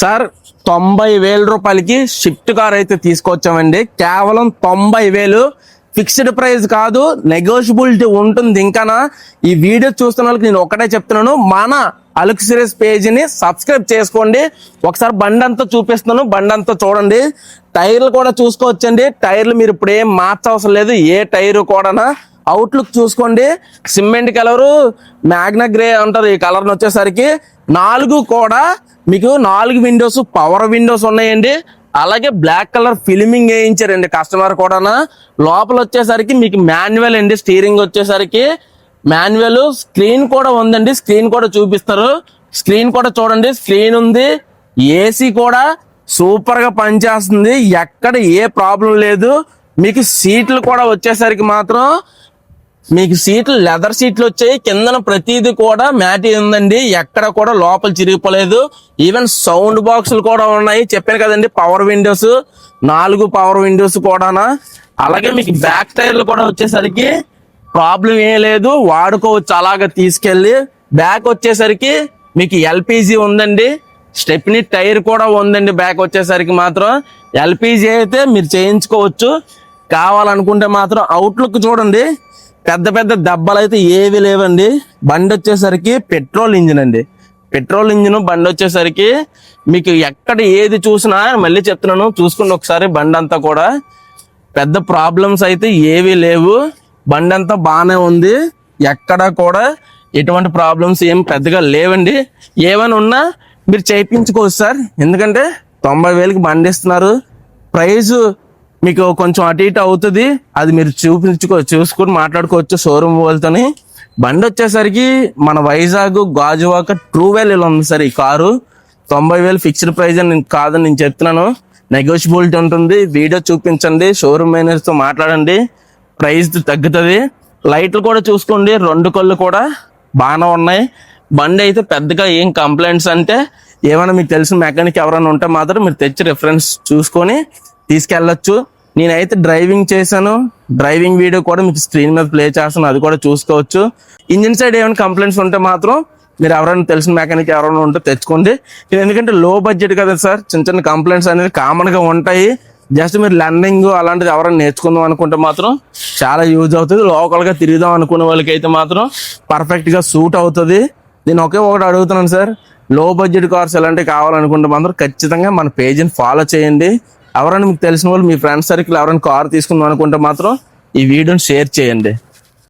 Sir తొంభై వేల రూపాయలకి షిఫ్ట్ కార్ అయితే తీసుకొచ్చామండి. కేవలం తొంభై వేలు. ఫిక్స్డ్ ప్రైస్ కాదు నెగోషియబిలిటీ ఉంటుంది ఇంకానా. ఈ వీడియో చూస్తున్న వాళ్ళకి నేను ఒకటే చెప్తున్నాను మన అలుక్ సిరీస్ పేజీని సబ్స్క్రైబ్ చేసుకోండి. ఒకసారి బండి అంతా చూపిస్తున్నాను బండి అంతా చూడండి. టైర్లు కూడా చూసుకోవచ్చండి. టైర్లు మీరు ఇప్పుడు ఏం మార్చవసరం లేదు ఏ టైర్ కూడా అవుట్లుక్ చూసుకోండి. సిమెంట్ కలరు మ్యాగ్నా గ్రే అంటారు ఈ కలర్ని వచ్చేసరికి. నాలుగు కూడా మీకు నాలుగు విండోస్ పవర్ విండోస్ ఉన్నాయండి. అలాగే బ్లాక్ కలర్ ఫిలిమింగ్ వేయించారండి కస్టమర్ కూడా లోపల వచ్చేసరికి మీకు మాన్యువల్ అండి స్టీరింగ్ వచ్చేసరికి. మాన్యువల్ స్క్రీన్ కూడా ఉందండి స్క్రీన్ కూడా చూపిస్తారు. స్క్రీన్ కూడా చూడండి స్క్రీన్ ఉంది. ఏసీ కూడా సూపర్గా పనిచేస్తుంది. ఎక్కడ ఏ ప్రాబ్లం లేదు. మీకు సీట్లు కూడా వచ్చేసరికి మాత్రం మీకు సీట్లు లెదర్ సీట్లు వచ్చాయి. కిందన ప్రతిదీ కూడా మ్యాట్ ఉందండి. ఎక్కడ కూడా లోపల చిరిగిపోలేదు. ఈవెన్ సౌండ్ బాక్సులు కూడా ఉన్నాయి. చెప్పాను కదండి పవర్ విండోస్ నాలుగు పవర్ విండోస్ కూడానా. అలాగే మీకు బ్యాక్ టైర్లు కూడా వచ్చేసరికి ప్రాబ్లం ఏం లేదు. వాడుకోవచ్చు అలాగ తీసుకెళ్ళి. బ్యాక్ వచ్చేసరికి మీకు ఎల్పిజి ఉందండి. స్టెప్ని టైర్ కూడా ఉందండి బ్యాక్ వచ్చేసరికి మాత్రం. ఎల్పిజి అయితే మీరు చేయించుకోవచ్చు. కావాలనుకుంటే మాత్రం అవుట్లుక్ చూడండి. పెద్ద పెద్ద దెబ్బలు అయితే ఏవి లేవండి. బండి వచ్చేసరికి పెట్రోల్ ఇంజిన్ అండి. పెట్రోల్ ఇంజిన్ బండి వచ్చేసరికి మీకు ఎక్కడ ఏది చూసినా మళ్ళీ చెప్తున్నాను చూసుకోండి ఒకసారి బండి అంతా కూడా. పెద్ద ప్రాబ్లమ్స్ అయితే ఏవి లేవు. బండి అంతా బాగానే ఉంది. ఎక్కడ కూడా ఎటువంటి ప్రాబ్లమ్స్ ఏం పెద్దగా లేవండి. ఏమైనా ఉన్నా మీరు చేయించుకోవచ్చు సార్. ఎందుకంటే తొంభై వేలకి బండి ఇస్తున్నారు. ప్రైజ్ మీకు కొంచెం అటు ఇటు అవుతుంది. అది మీరు చూపించుకో చూసుకుని మాట్లాడుకోవచ్చు షోరూమ్ వాళ్ళతోని. బండి వచ్చేసరికి మన వైజాగ్ గాజువాక ట్రూ వ్యాలీలో ఉంది సార్ ఈ కారు. తొంభై వేలు ఫిక్స్డ్ ప్రైజ్ అని కాదని నేను చెప్తున్నాను. నెగోషియబిలిటీ ఉంటుంది. వీడియో చూపించండి. షోరూమ్ మేనేజర్తో మాట్లాడండి. ప్రైస్ తగ్గుతుంది. లైట్లు కూడా చూసుకోండి. రెండు కళ్ళు కూడా బాగానే ఉన్నాయి. బండి అయితే పెద్దగా ఏం కంప్లైంట్స్ అంటే ఏమైనా మీకు తెలిసిన మెకానిక్ ఎవరైనా ఉంటే మాత్రం మీరు తెచ్చి రిఫరెన్స్ చూసుకొని తీసుకెళ్ళొచ్చు. నేనైతే డ్రైవింగ్ చేశాను. డ్రైవింగ్ వీడియో కూడా మీకు స్క్రీన్ మీద ప్లే చేస్తాను. అది కూడా చూసుకోవచ్చు. ఇంజిన్ సైడ్ ఏమైనా కంప్లైంట్స్ ఉంటే మాత్రం మీరు ఎవరైనా తెలిసిన మెకానిక్ ఎవరైనా ఉంటే తెచ్చుకోండి. ఇది ఎందుకంటే లో బడ్జెట్ కదా సార్. చిన్న చిన్న కంప్లైంట్స్ అనేది కామన్గా ఉంటాయి. జస్ట్ మీరు లెర్నింగ్ అలాంటిది ఎవరైనా నేర్చుకుందాం అనుకుంటే మాత్రం చాలా యూజ్ అవుతుంది. లోకల్గా తిరుగుదాం అనుకునే వాళ్ళకి అయితే మాత్రం పర్ఫెక్ట్గా సూట్ అవుతుంది. నేను ఒకే ఒకటి అడుగుతున్నాను సార్. లో బడ్జెట్ కార్స్ ఎలాంటివి కావాలనుకుంటే మాత్రం ఖచ్చితంగా మన పేజీని ఫాలో చేయండి. ఎవరైనా మీకు తెలిసిన వాళ్ళు మీ ఫ్రెండ్స్ సర్కిల్ ఎవరైనా కార్ తీసుకుందాం అనుకుంటే మాత్రం ఈ వీడియోని షేర్ చేయండి.